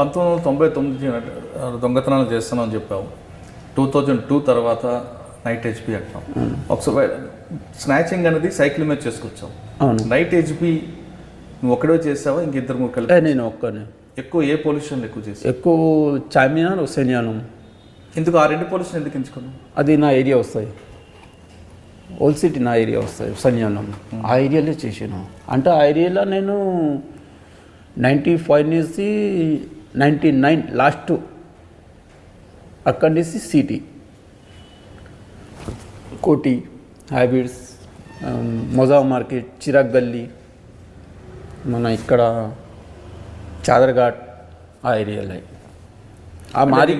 పంతొమ్మిది వందల తొంభై తొమ్మిది దొంగతనాలు చేస్తున్నాం అని చెప్పావు. టూ థౌజండ్ టూ తర్వాత నైట్ హెచ్పి అంటాం. ఒకసారి స్నాచింగ్ అనేది సైకిల్ మీద చేసుకొచ్చావు అవును. నైట్ హెచ్పి నువ్వు ఒక్కడే చేసావా? ఇంక ఇద్దరు ఏ నేను ఒక్కనే. ఎక్కువ ఏ పొల్యూషన్ ఎక్కువ చేసావు? ఎక్కువ చామినార్ హుసేనియానం ఎందుకు? ఆ రెండు పొల్యూషన్ ఎందుకు ఎంచుకున్నావు? అది నా ఏరియా వస్తాయి. ఓల్డ్ సిటీ నా ఏరియా వస్తుంది హుసేనియానం ఆ ఏరియాలో చేసాను. అంటే ఆ ఏరియాలో నేను నైంటీ ఫైవ్ నుంచి నైంటీ నైన్ లాస్ట్ అక్కడి నుంచి సిటీ. కోటి హ్యాబిట్స్ మొజా మార్కెట్ చిరాక్ గల్లీ మన ఇక్కడ చాదర్ఘాట్ ఆ ఏరియాలో.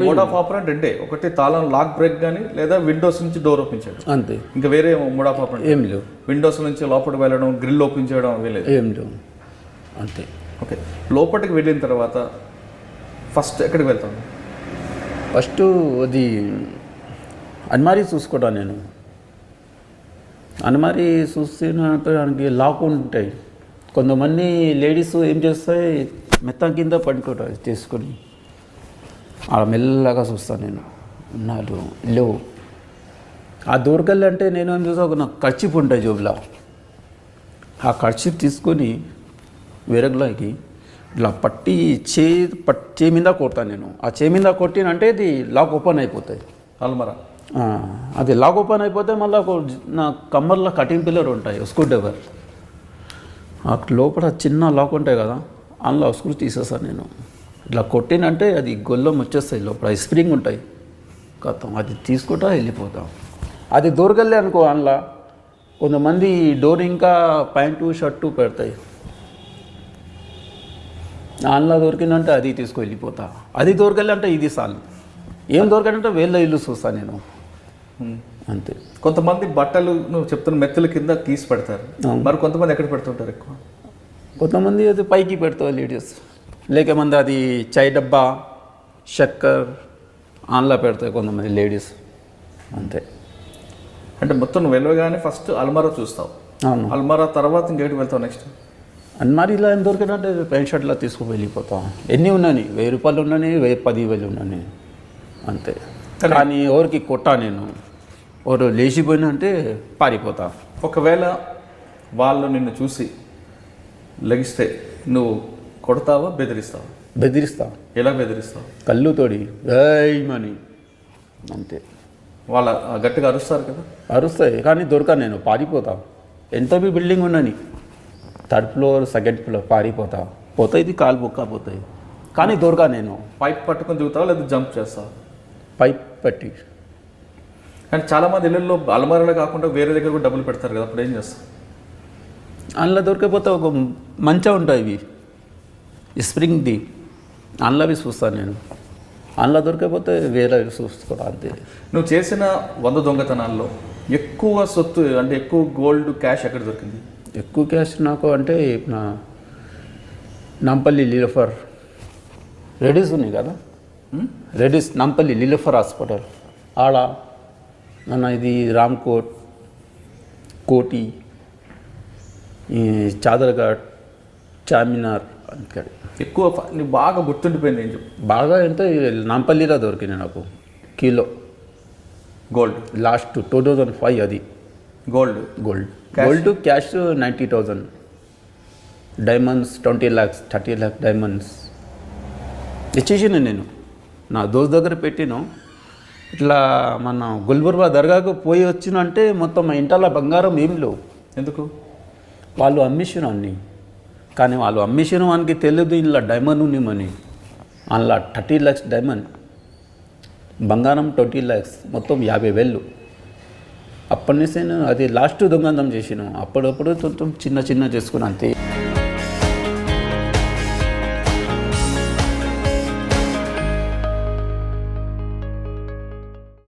మోడ్ ఆఫ్ ఆపరెంట్ రెండే. ఒకటి తాళం లాక్ బ్రేక్ కానీ లేదా విండోస్ నుంచి డోర్ ఓపెన్ చేయడం. అంతే. ఇంకా వేరే మోడ్ ఆఫ్ ఆపరెంట్ ఏం లేవు. విండోస్ నుంచి లోపలికి వెళ్ళడం గ్రిల్ ఓపెన్ చేయడం అవి లేదు. ఏం లేవు. అంతే. ఓకే. లోపలికి వెళ్ళిన తర్వాత ఫస్ట్ ఎక్కడికి వెళ్తాను ఫస్ట్ అది అన్మారీ చూసుకుంటా నేను. అన్మారీ చూస్తే దానికి లాక్ ఉంటాయి. కొంతమంది లేడీస్ ఏం చేస్తాయి? మెత్తం కింద పడుకుంటారు చేసుకొని. అలా మెల్లగా చూస్తాను నేను. ఉన్నాడు. లేవు. ఆ దూరకెళ్ళి అంటే నేను ఏం చూసా? ఒక నాకు ఖర్చిప్ ఉంటాయి జోబులో. ఆ ఖర్చిప్ తీసుకొని వేరగ్లోకి ఇట్లా పట్టి చే పట్ చే మీద కొడతాను నేను. ఆ చే మీద కొట్టినంటే ఇది లాక్ ఓపెన్ అయిపోతాయి. అల్మరా. అది లాక్ ఓపెన్ అయిపోతే మళ్ళీ ఒక నా కమ్మర్లో కటింగ్ పిల్లర్ ఉంటాయి స్క్రూ డ్రైవర్ ఆ లోపల చిన్న లాక్ ఉంటాయి కదా అందులో స్క్రూ తీసేస్తాను నేను. ఇట్లా కొట్టినంటే అది గొల్లం వచ్చేస్తాయి లోపల స్ప్రింగ్ ఉంటాయి. కథం అది తీసుకుంటా వెళ్ళిపోతాం. అది దొరకలే అనుకో అందులో. కొంతమంది డోర్ ఇంకా ప్యాంటు షర్టు పెడతాయి. అందులో దొరికిందంటే అది తీసుకు వెళ్ళిపోతా. అది దొరకలే అంటే ఇది సాలు ఏం దొరకనంటే వేళ్ళ ఇల్లు చూస్తా నేను. అంతే. కొంతమంది బట్టలు నువ్వు చెప్తున్న మెత్తల కింద కీస్ పెడతారు. మరి కొంతమంది ఎక్కడ పెడుతుంటారు ఎక్కువ? కొంతమంది అది పైకి పెడతారు లేడీస్. లేకమంది అది చాయ్ డబ్బా చక్కర్ ఆన్లో పెడతాయి కొంతమంది లేడీస్. అంతే. అంటే మొత్తం నువ్వు వెళ్ళగానే ఫస్ట్ అల్మారా చూస్తావు. అవును. అల్మారా తర్వాత ఇంకేటికి వెళ్తావు నెక్స్ట్ అన్మారీలో ఏం దొరికినంటే ప్యాంట్ షర్ట్లో తీసుకుని వెళ్ళిపోతాం. ఎన్ని ఉన్నాయి వెయ్యి రూపాయలు ఉన్నాయి వెయ్యి పది వేలు ఉన్నాయి అంతే కానీ ఎవరికి కొట్టా నేను? ఎవరు లేచిపోయినా అంటే పారిపోతా. ఒకవేళ వాళ్ళు నిన్ను చూసి లెగిస్తే నువ్వు కొడతావా బెదిరిస్తావా? బెదిరిస్తా. ఎలా బెదిరిస్తావు? కళ్ళు తోడి మని అంతే. వాళ్ళ గట్టిగా అరుస్తారు కదా? అరుస్తాయి కానీ దొరక నేను పారిపోతా. ఎంత బి బిల్డింగ్ ఉన్నని థర్డ్ ఫ్లోర్ సెకండ్ ఫ్లోర్ పారిపోతా. పోతాయి ఇది కాలు బొక్క పోతాయి. కానీ దొరక నేను. పైప్ పట్టుకొని దిగుతావా లేదా జంప్ చేస్తావా? పైప్ పెట్టి. కానీ చాలా మంది ఇళ్ళల్లో అల్మారాలో కాకుండా వేరే దగ్గర కూడా డబ్బులు పెడతారు కదా అప్పుడు ఏం చేస్తావు? అందులో దొరికిపోతే ఒక మంచిగా ఉంటాయి ఇవి. స్ప్రింగ్ది అందులో అవి చూస్తాను నేను. అందులో దొరికిపోతే వేరే చూసుకోవడం అంతే. నువ్వు చేసిన వంద దొంగతనాల్లో ఎక్కువ సొత్తు అంటే ఎక్కువ గోల్డ్ క్యాష్ ఎక్కడ దొరికింది? ఎక్కువ క్యాష్ నాకు అంటే నా నంపల్లి లీలఫర్. రెడీస్ ఉన్నాయి కదా? రెడీస్ నంపల్లి లీలఫర్ హాస్పిటల్. ఆడ మన ఇది రామ్కోట్ కోటి ఈ చాదర్ఘాట్ చార్మినార్ ఇక్కడ ఎక్కువ నీకు బాగా గుర్తుండిపోయింది ఏం చెప్పు. బాగా ఎంత నాంపల్లిలో దొరికినాయి నాకు. Kilo. Gold. Last two thousand five అది. Gold. Gold. Cash? Gold cash ninety thousand. Diamonds twenty lakhs thirty lakhs diamonds. ఇచ్చేసిన నేను. నా దోస్ దగ్గర పెట్టిను. ఇట్లా మన గుల్బర్గా దర్గాకు పోయి వచ్చిన అంటే మొత్తం మా ఇంటల్లో బంగారం ఏం లేవు. ఎందుకు? వాళ్ళు అమ్మేసిన అన్ని. కానీ వాళ్ళు అమ్మేసిన వానికి తెలియదు ఇలా డైమండ్ ఉన్నామని అందులో థర్టీ ల్యాక్స్ డైమండ్ బంగారం ట్వంటీ ల్యాక్స్ మొత్తం యాభై వేలు. అప్పటి నుంచి నేను అది లాస్ట్ దొంగందం చేసినాం. అప్పుడప్పుడు కొంచెం చిన్న చిన్న చేసుకున్నాను అంతే.